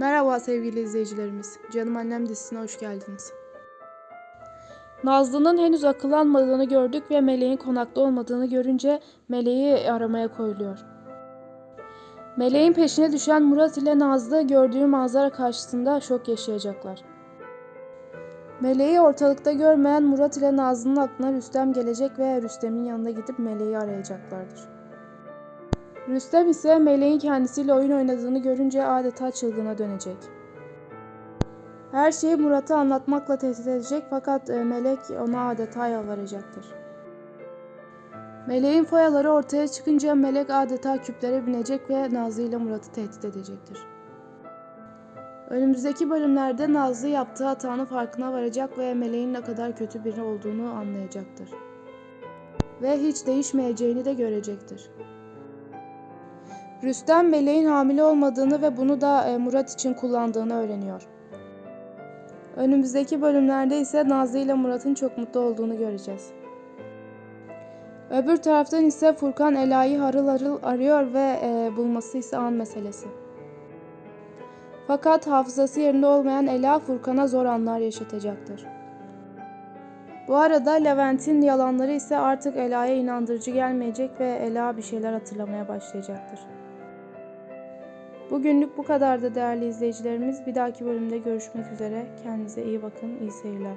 Merhaba sevgili izleyicilerimiz. Canım Annem dizisine hoş geldiniz. Nazlı'nın henüz akıllanmadığını gördük ve Meleğin konakta olmadığını görünce Meleği aramaya koyuluyor. Meleğin peşine düşen Murat ile Nazlı gördüğü manzara karşısında şok yaşayacaklar. Meleği ortalıkta görmeyen Murat ile Nazlı'nın aklına Rüstem gelecek ve Rüstem'in yanına gidip Meleği arayacaklardır. Rüstem ise Meleğin kendisiyle oyun oynadığını görünce adeta çılgına dönecek. Her şeyi Murat'a anlatmakla tehdit edecek fakat e, Melek ona adeta yalvaracaktır. Meleğin foyaları ortaya çıkınca Melek adeta küplere binecek ve Nazlı ile Murat'ı tehdit edecektir. Önümüzdeki bölümlerde Nazlı yaptığı hatanın farkına varacak ve Meleğin ne kadar kötü biri olduğunu anlayacaktır. Ve hiç değişmeyeceğini de görecektir. Rüstem Meleğin hamile olmadığını ve bunu da e, Murat için kullandığını öğreniyor. Önümüzdeki bölümlerde ise Nazlı ile Murat'ın çok mutlu olduğunu göreceğiz. Öbür taraftan ise Furkan Ela'yı harıl harıl arıyor ve e, bulması ise an meselesi. Fakat hafızası yerinde olmayan Ela Furkan'a zor anlar yaşatacaktır. Bu arada Levent'in yalanları ise artık Ela'ya inandırıcı gelmeyecek ve Ela bir şeyler hatırlamaya başlayacaktır. Bugünlük bu kadardı değerli izleyicilerimiz. Bir dahaki bölümde görüşmek üzere. Kendinize iyi bakın. İyi seyirler.